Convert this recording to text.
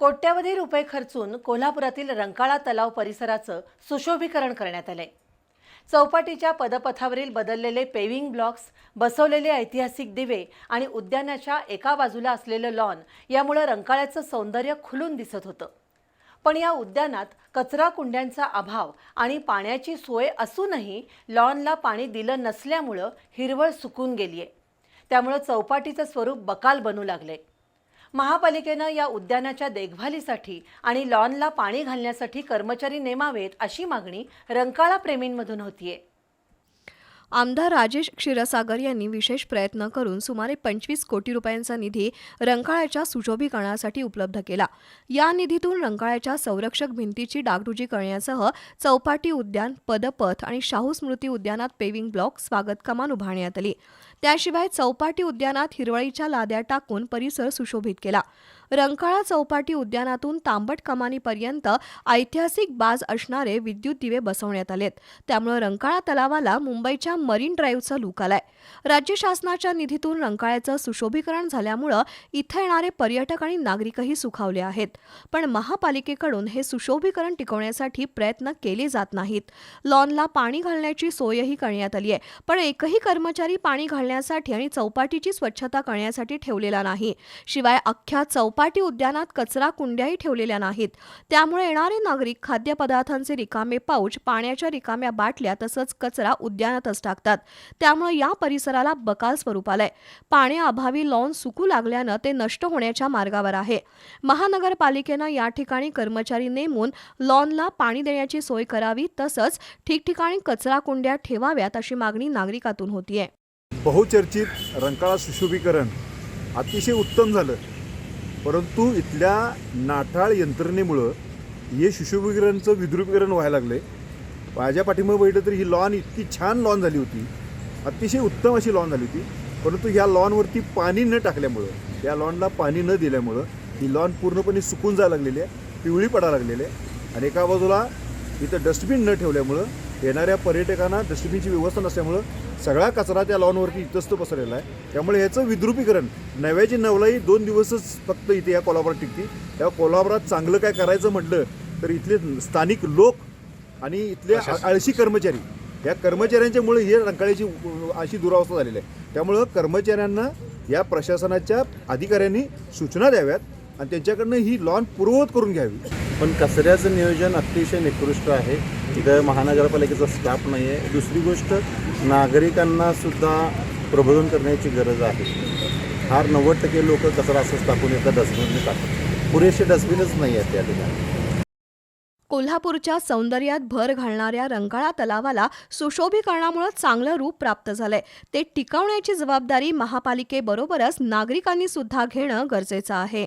कोट्यवधी रुपये खर्चून कोल्हापुरातील रंकाळा तलाव परिसराचं सुशोभीकरण करण्यात आलंय. चौपाटीच्या पदपथावरील बदललेले पेविंग ब्लॉक्स बसवलेले ऐतिहासिक दिवे आणि उद्यानाच्या एका बाजूला असलेलं लॉन यामुळे रंकाळ्याचं सौंदर्य खुलून दिसत होतं. पण या उद्यानात कचरा कुंड्यांचा अभाव आणि पाण्याची सोय असूनही लॉनला पाणी दिलं नसल्यामुळं हिरवळ सुकून गेलीय. त्यामुळं चौपाटीचं स्वरूप बकाल बनू लागले महापालिकेनं या उद्यानाच्या देखभालीसाठी आणि लॉनला पाणी घालण्यासाठी कर्मचारी नेमावेत अशी मागणी रंकाळा प्रेमींमधून होतीये. आमदार राजेश क्षीरसागर यांनी विशेष प्रयत्न करून सुमारे पंचवीस कोटी रुपयांचा निधी रंकाळ्याच्या सुशोभीकरणासाठी उपलब्ध केला. या निधीतून रंकाळ्याच्या संरक्षक भिंतीची डागडुजी करण्यासह चौपाटी उद्यान पदपथ आणि शाहू स्मृती उद्यानात पेविंग ब्लॉक स्वागत कमान उभारण्यात आली. त्याशिवाय चौपाटी उद्यानात हिरवळीच्या लाद्या टाकून परिसर सुशोभित केला. रंकाळा चौपाटी उद्यानातून तांबट कमानीपर्यंत ऐतिहासिक बाज असणारे विद्युत दिवे बसवण्यात आलेत. त्यामुळे रंकाळा तलावाला मुंबईच्या मरीन ड्राईव्हचा लूक आलाय. राज्य शासनाच्या निधीतून रंकाळ्याचं सुशोभीकरण झाल्यामुळं इथं येणारे पर्यटक आणि नागरिकही सुखावले आहेत. पण महापालिकेकडून हे सुशोभीकरण टिकवण्यासाठी प्रयत्न केले जात नाहीत. लॉनला पाणी घालण्याची सोयही करण्यात आली आहे पण एकही कर्मचारी पाणी घालण्यासाठी आणि चौपाटीची स्वच्छता करण्यासाठी ठेवलेला नाही. शिवाय अख्ख्या चौपाटी उद्यानात कचरा कुंड्याही ठेवलेल्या नाहीत. त्यामुळे येणारे नागरिक खाद्यपदार्थांचे रिकामे पाऊच पाण्याच्या रिकाम्या बाटल्या तसंच कचरा उद्यानातच टाकतात. त्यामुळे या परिसराला बकाल स्वरूप आलंय. पाण्याअभावी लॉन सुकू लागल्यानं ते नष्ट होण्याच्या मार्गावर आहे. महानगरपालिकेनं या ठिकाणी कर्मचारी नेमून लॉनला पाणी देण्याची सोय करावी तसंच ठिकठिकाणी कचरा कुंड्या ठेवाव्यात अशी मागणी नागरिकातून होतीये. बहुचर्चित रंकाळा सुशोभीकरण अतिशय उत्तम झालं. परंतु इथल्या नाठाळ यंत्रणेमुळं हे सुशोभीकरणचं विद्रुपीकरण व्हायला लागलं आहे माझ्या पाठीमागे बघितलं तर ही लॉन इतकी छान लॉन झाली होती. अतिशय उत्तम अशी लॉन झाली होती. परंतु ह्या लॉनवरती पाणी न टाकल्यामुळं या लॉनला पाणी न दिल्यामुळं ही लॉन पूर्णपणे सुकून जायला लागलेली आहे पिवळी पडायला लागलेली आहे. आणि एका बाजूला इथं डस्टबिन न ठेवल्यामुळं येणाऱ्या पर्यटकांना डस्टबिनची व्यवस्था नसल्यामुळं सगळा कचरा त्या लॉनवरती इतस्त पसरलेला आहे. त्यामुळे ह्याचं विद्रुपीकरण नव्याची नवलाई दोन दिवसच फक्त इथे या कोल्हापुरात टिकती. त्या कोल्हापुरात चांगलं काय करायचं म्हटलं तर इथले स्थानिक लोक आणि इथले आळशी कर्मचारी या कर्मचाऱ्यांच्यामुळे हे रंकाळ्याची अशी दुरावस्था झालेली आहे. त्यामुळं कर्मचाऱ्यांना या प्रशासनाच्या अधिकाऱ्यांनी सूचना द्याव्यात. आणि त्यांच्याकडनं ही लॉन पूर्ववत करून घ्यावी. पण कचऱ्याचं नियोजन अतिशय निकृष्ट आहे. इथं महानगरपालिकेचा स्टाफ नाही आहे. दुसरी गोष्ट नागरिकांना सुद्धा प्रबोधन करण्याची गरज आहे. फार नव्वद टक्के लोक कचरा असंच टाकून येतात डस्टबिनने टाकतात. पुरेसे डस्टबिनच नाही आहेत त्या ठिकाणी. कोल्हापूरच्या सौंदर्यात भर घालणाऱ्या रंकाळा तलावाला सुशोभीकरणामुळे चांगलं रूप प्राप्त झालंय. ते टिकवण्याची जबाबदारी महापालिकेबरोबरच नागरिकांनी सुद्धा घेणं गरजेचं आहे.